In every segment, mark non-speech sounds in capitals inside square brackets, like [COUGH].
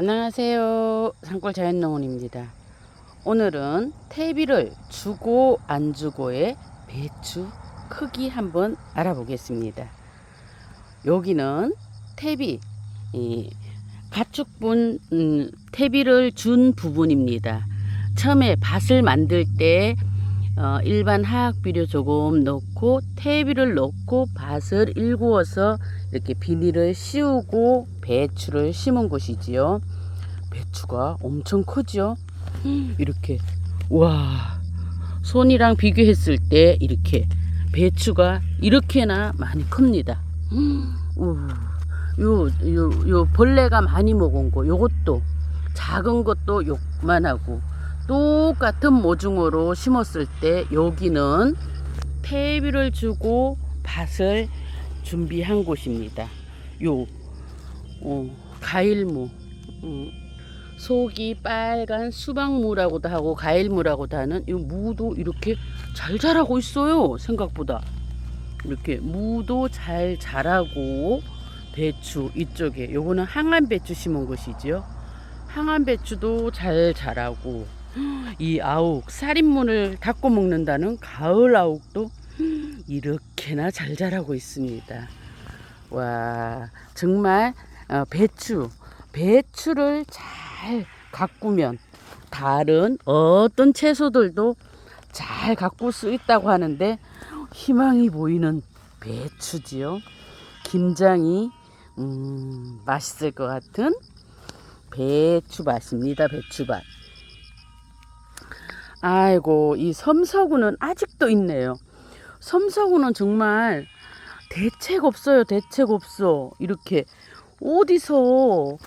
안녕하세요. 산골 자연농원입니다. 오늘은 퇴비를 주고 안 주고의 배추 크기 한번 알아보겠습니다. 여기는 퇴비, 이 가축분 음, 퇴비를 준 부분입니다. 처음에 밭을 만들 때 어, 일반 화학 비료 조금 넣고 퇴비를 넣고 밭을 일구어서 이렇게 비닐을 씌우고 배추를 심은 곳이지요. 배추가 엄청 크죠. [GASPS] 이렇게 와 손이랑 비교했을 때 이렇게 배추가 이렇게나 많이 큽니다. [GASPS] 요, 요, 요 벌레가 많이 먹은 거 요것도 작은 것도 요만하고 똑같은 모종으로 심었을 때 여기는 퇴비를 주고 밭을 준비한 곳입니다. 요 어, 가일무 음, 속이 빨간 수박무라고도 하고 가일무라고도 하는 이 무도 이렇게 잘 자라고 있어요. 생각보다 이렇게 무도 잘 자라고 배추 이쪽에 요거는 항암 배추 심은 것이지요. 항암 배추도 잘 자라고 [GASPS] 이 아욱 살인문을 닦고 먹는다는 가을 아욱도 [GASPS] 이렇게나 잘 자라고 있습니다. 와 정말 어, 배추 배추를 잘 가꾸면 다른 어떤 채소들도 잘 가꿀 수 있다고 하는데 [GASPS] 희망이 보이는 배추지요. 김장이 음, 맛있을 것 같은 배추밭입니다. 배추밭. 아이고 이 섬서구는 아직도 있네요. 섬서구는 정말 대책 없어요. 대책 없어. 이렇게 어디서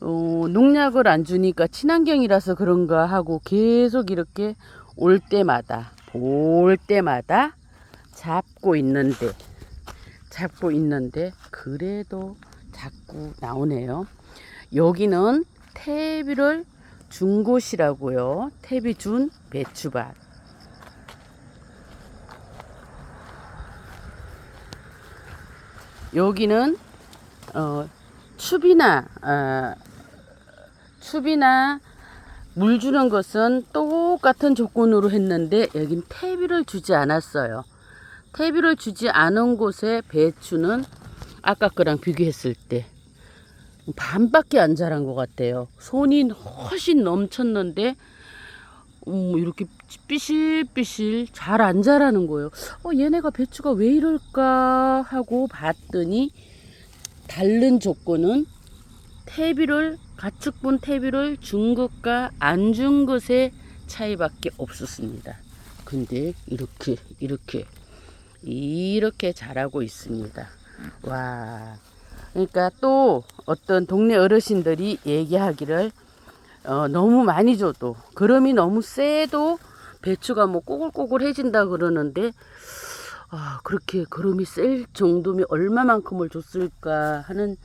어, 농약을 안 주니까 친환경이라서 그런가 하고 계속 이렇게 올 때마다 볼 때마다 잡고 있는데 잡고 있는데 그래도 자꾸 나오네요. 여기는 퇴비를 준 곳이라고요. 퇴비 준 배추밭. 여기는 어, 추비나 어, 추비나 물 주는 것은 똑같은 조건으로 했는데 여긴 퇴비를 주지 않았어요. 퇴비를 주지 않은 곳에 배추는 아까 거랑 비교했을 때 반밖에 안 자란 것 같아요. 손이 훨씬 넘쳤는데 음, 이렇게 삐실삐실 잘 안 자라는 거예요. 어, 얘네가 배추가 왜 이럴까 하고 봤더니 다른 조건은 퇴비를 가축분 퇴비를 준 것과 안 준 것의 차이밖에 없었습니다. 근데 이렇게 이렇게 이렇게 자라고 있습니다. 와. 그러니까 또 어떤 동네 어르신들이 얘기하기를 어, 너무 많이 줘도 그름이 너무 세도 배추가 뭐 꼬글꼬글해진다 그러는데 아, 그렇게 그름이 셀 정도면 얼마만큼을 줬을까 하는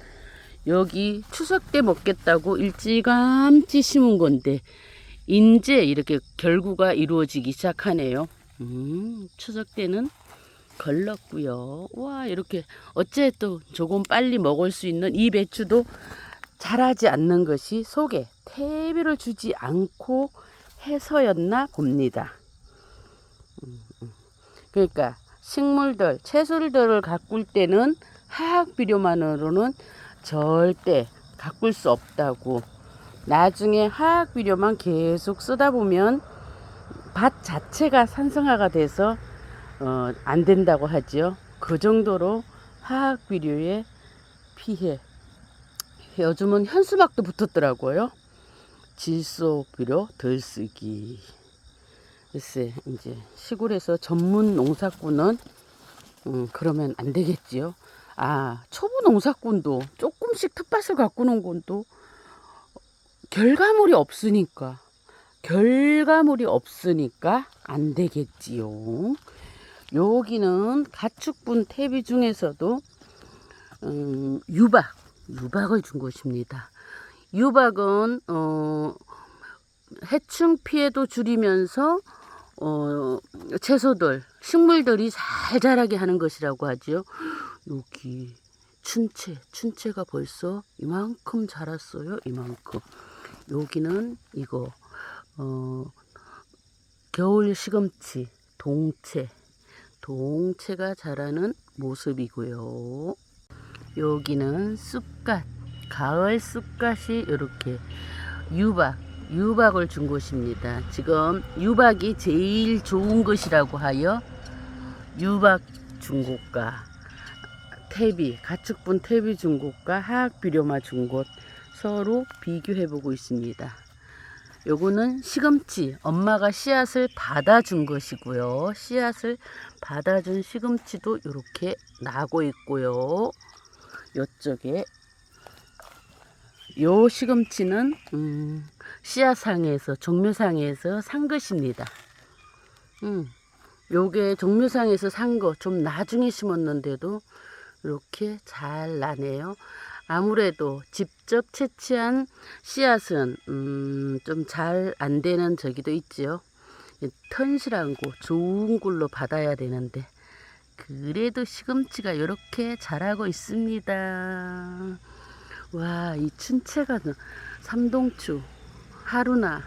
여기 추석 때 먹겠다고 일찌감치 심은 건데 이제 이렇게 결구가 이루어지기 시작하네요. 음, 추석 때는 걸렀고요. 와 이렇게 어쨌든 조금 빨리 먹을 수 있는 이 배추도 자라지 않는 것이 속에 퇴비를 주지 않고 해서였나 봅니다. 음, 음. 그러니까 식물들, 채소들을 가꿀 때는 화학 비료만으로는 절대 가꿀 수 없다고. 나중에 화학 비료만 계속 쓰다 보면 밭 자체가 산성화가 돼서 어, 안 된다고 하지요. 그 정도로 화학 비료의 피해. 요즘은 현수막도 붙었더라고요. 질소 비료 덜 쓰기. 글쎄 이제 시골에서 전문 농사꾼은 음, 그러면 안 되겠지요. 아 초보 농사꾼도 조금씩 텃밭을 가꾸는 건도 결과물이 없으니까 결과물이 없으니까 안 되겠지요. 여기는 가축분 퇴비 중에서도 음, 유박 유박을 준 것입니다. 유박은 어, 해충 피해도 줄이면서 어, 채소들, 식물들이 잘 자라게 하는 것이라고 하죠. 여기 춘채, 춘채가 벌써 이만큼 자랐어요. 이만큼. 여기는 이거 어 겨울 시금치, 동채, 동채가 자라는 모습이고요. 여기는 쑥갓, 가을 쑥갓이 이렇게 유박, 유박을 준 곳입니다. 지금 유박이 제일 좋은 것이라고 하여 유박 중고가, 태비, 가축분 태비 중고가, 하악비료마 중고 서로 비교해 보고 있습니다. 요거는 시금치, 엄마가 씨앗을 받아준 것이고요. 씨앗을 받아준 시금치도 이렇게 나고 있고요. 요쪽에 요 시금치는 음, 씨앗상에서 종묘상에서 산 것입니다. 음, 요게 종묘상에서 산 거 좀 나중에 심었는데도 이렇게 잘 나네요. 아무래도 직접 채취한 씨앗은 음, 좀 잘 안 되는 저기도 있지요. 튼실한 거 좋은 걸로 받아야 되는데 그래도 시금치가 이렇게 자라고 있습니다. 와, 이 춘채가 삼동추, 하루나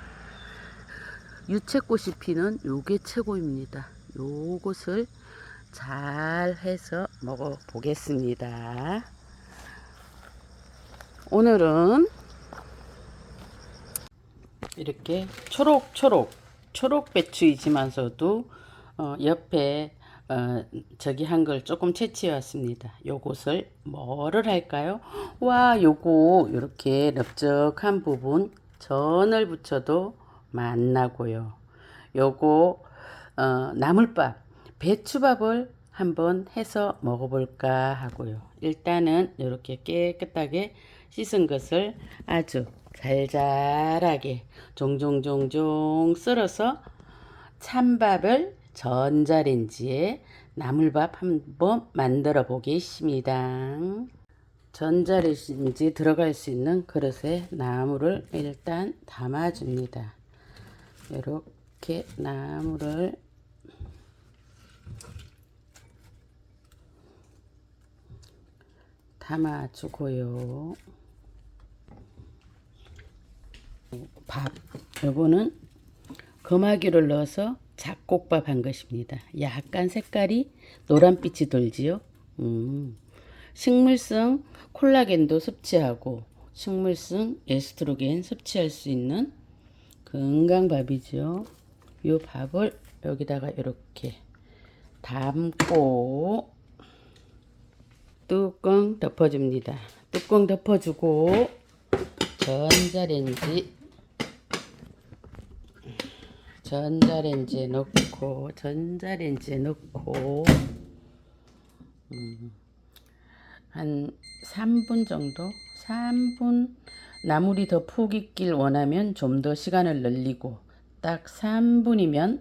유채꽃이 피는 요게 최고입니다. 요것을 잘 해서 먹어 보겠습니다. 오늘은 이렇게 초록초록 초록 배추이지만서도 어, 옆에 어, 저기 한 걸 조금 채취해 왔습니다. 요것을 뭐를 할까요? 와, 요거 이렇게 넓적한 부분 전을 붙여도 맛나고요. 요거 어, 나물밥, 배추밥을 한번 해서 먹어볼까 하고요. 일단은 이렇게 깨끗하게 씻은 것을 아주 잘잘하게 종종종종 썰어서 찬밥을 전자레인지에 나물밥 한번 만들어 보겠습니다. 전자레인지 들어갈 수 있는 그릇에 나물을 일단 담아줍니다. 이렇게 나물을 담아주고요. 밥, 요거는 거마귀를 넣어서 잡곡밥 한 것입니다. 약간 색깔이 노란빛이 돌지요. 음. 식물성 콜라겐도 섭취하고 식물성 에스트로겐 섭취할 수 있는 건강밥이죠. 이 밥을 여기다가 이렇게 담고 뚜껑 덮어줍니다. 뚜껑 덮어주고 전자레인지 전자레인지에 넣고 전자레인지에 넣고 음, 한 3분 정도 3분 나물이 더 푹 익길 원하면 좀 더 시간을 늘리고 딱 3분이면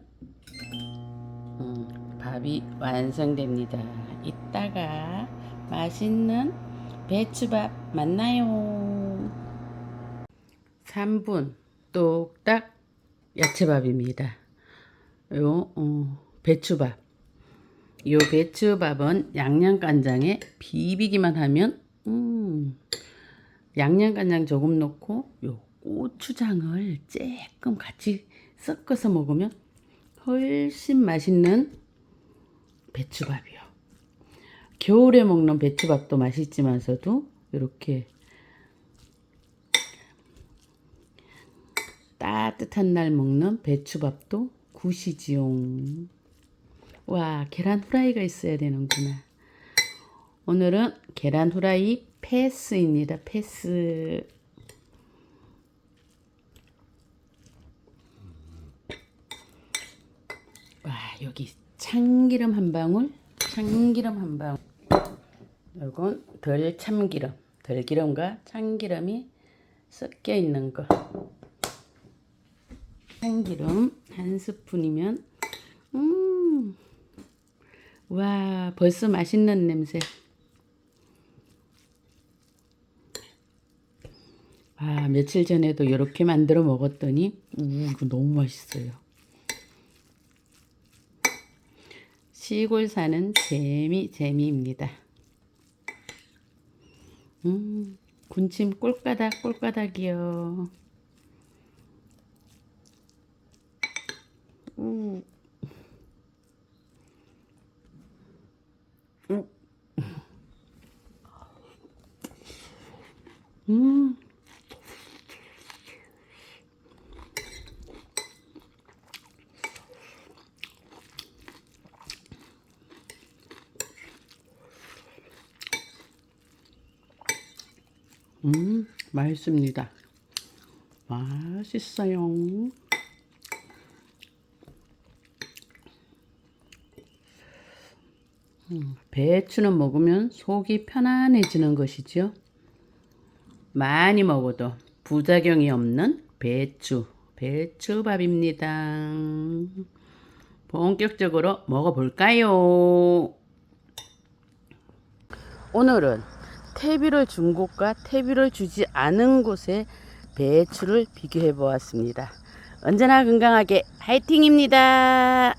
음, 밥이 완성됩니다. 이따가 맛있는 배추밥 만나요. 3분 뚝딱 야채밥입니다. 요 어, 배추밥. 요 배추밥은 양념간장에 비비기만 하면 음, 양념간장 조금 넣고 요 고추장을 조금 같이 섞어서 먹으면 훨씬 맛있는 배추밥이요. 겨울에 먹는 배추밥도 맛있지만서도 이렇게 따뜻한 날 먹는 배추밥도 굿이지용. 와, 계란 후라이가 있어야 되는구나. 오늘은 계란 후라이 패스입니다. 패스. 와, 여기 참기름 한 방울, 참기름 한 방울. 이건 덜 참기름, 덜 기름과 참기름이 섞여 있는 거. 참기름 한 스푼이면 음. 와, 벌써 맛있는 냄새. 아, 며칠 전에도 이렇게 만들어 먹었더니 우, 이거 너무 맛있어요. 시골 사는 재미 재미입니다. 음, 군침 꼴까닥 꼴까닥이요. 우. 우. 음. 음, 맛있습니다. 맛있어요. 음, 배추는 먹으면 속이 편안해지는 것이죠. 많이 먹어도 부작용이 없는 배추, 배추밥입니다. 본격적으로 먹어볼까요? 오늘은 퇴비를 준 곳과 퇴비를 주지 않은 곳의 배추를 비교해 보았습니다. 언제나 건강하게 화이팅입니다.